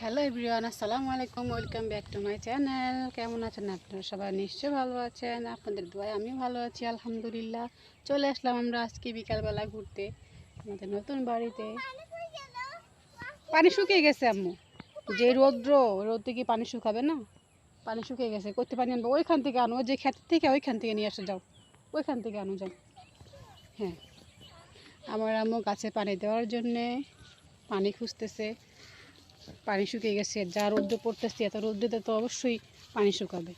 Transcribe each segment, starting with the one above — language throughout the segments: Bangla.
হ্যালো এভরিওয়ান আসসালামু আলাইকুম welcome back to my channel কেমন আছেন আপনারা? সবাই নিশ্চয়ই ভালো আছেন। আপনাদের দোয়ায় আমি ভালো আছি, আলহামদুলিল্লাহ। চলে আসলাম আমরা আজকে বিকালবেলা ঘুরতে, আমাদের নতুন বাড়িতে। পানি শুকিয়ে গেছে আম্মু। যে রৌদ্র রোদ্রে কি পানি শুকাবে না? পানি শুকিয়ে গেছে করতে পানি আনব? ওইখান থেকে আনো যে ক্ষেত থেকে ওইখান থেকে নিয়ে আসো যাও। ওইখান থেকে আনো যাও। হ্যাঁ। আমার আম্মু গাছে পানি দেওয়ার জন্যে পানি খুঁজতেছে। পানি শুকিয়ে গেছে, যা রোদ্র পড়তেছে, এত রোদ্রে তো অবশ্যই পানি শুকাবে।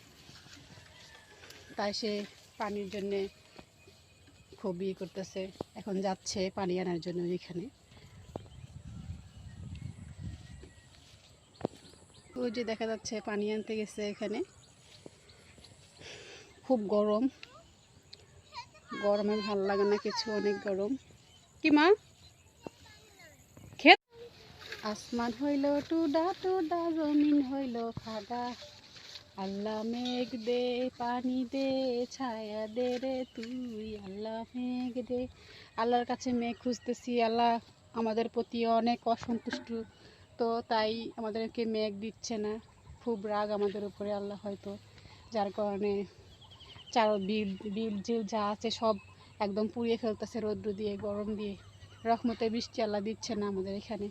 তাই সে পানির জন্যে খুব ইয়ে করতেছে, এখন যাচ্ছে পানি আনার জন্য এখানে ওই যে দেখা যাচ্ছে পানি আনতে গেছে এখানে। খুব গরম। গরমে ভালো লাগে না, কিছু অনেক গরম। কি মা? আসমান হইল টুডা টুডা, জমিন হইল ফাডা আল্লাহ মেঘ দে, পানি দে, ছায়া দে রে তুই, আল্লাহ মেঘ দে। আল্লাহর কাছে মেঘ খুঁজতেছি, আল্লাহ আমাদের প্রতি অনেক অসন্তুষ্ট, তো তাই আমাদেরকে মেঘ দিচ্ছে না। খুব রাগ আমাদের উপরে আল্লাহ হয়তো, যার কারণে চার বিল বিল জিল যা আছে সব একদম পুড়িয়ে ফেলতেছে রৌদ্র দিয়ে, গরম দিয়ে। রহমতে বৃষ্টি আল্লাহ দিচ্ছে না আমাদের এখানে।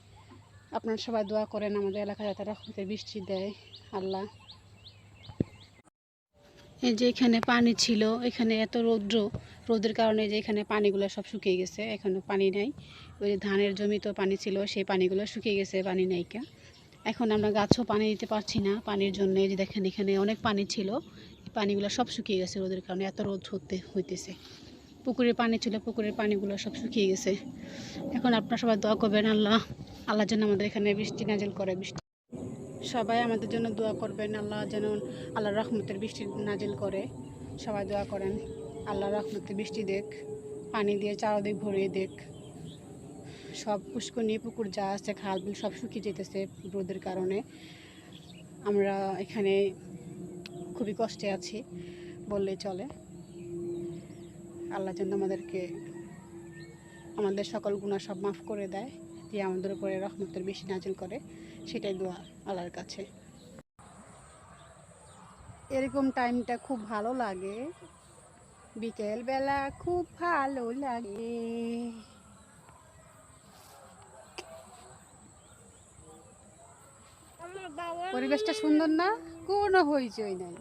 আপনারা সবাই দোয়া করেন, আমাদের এলাকায় যাতে রহমতে বৃষ্টি দেয়। আল্লাহ। এই যে এখানে পানি ছিল, এখানে এত রৌদ্র রোদের কারণে যে এখানে পানিগুলো সব শুকিয়ে গেছে, এখনও পানি নাই। ওই যে ধানের জমিতেও পানি ছিল, সেই পানিগুলো শুকিয়ে গেছে, পানি নাইকা এখন আমরা গাছও পানি দিতে পারছি না, পানির জন্য এই যে দেখেন এখানে অনেক পানি ছিল পানিগুলো সব শুকিয়ে গেছে রোদের কারণে, এত রোদ হতে, হইতেছে। পুকুরের পানি ছিল, পুকুরের পানিগুলো সব শুকিয়ে গেছে। এখন আপনার সবাই দোয়া করবেন, আল্লাহ। আল্লাহ যেন আমাদের এখানে বৃষ্টি নাজেল করে, বৃষ্টি সবাই আমাদের জন্য দোয়া করবেন, আল্লাহ যেন আল্লাহ রহমতের বৃষ্টি নাজেল করে। সবাই দোয়া করেন আল্লাহ রহমতের বৃষ্টি দেখ, পানি দিয়ে চারদিক ভরিয়ে দেখ। সব পুষ্করণী পুকুর যা আছে, খাল বিল সব শুকিয়ে যেতেছে রোদের কারণে। আমরা এখানে খুবই কষ্টে আছি বললেই চলে। আল্লাহ যেন আমাদেরকে আমাদের সকল গুণা সব মাফ করে দেয়। দিয়ে আমাদের উপরে রহমতের বেশি নাজিল করে, সেটাই দোয়া আল্লাহর কাছে। এরকম টাইমটা খুব ভালো লাগে। বিকেল বেলা খুব ভালো লাগে। পরিবেশটা সুন্দর না? কোনো হইচই নাই।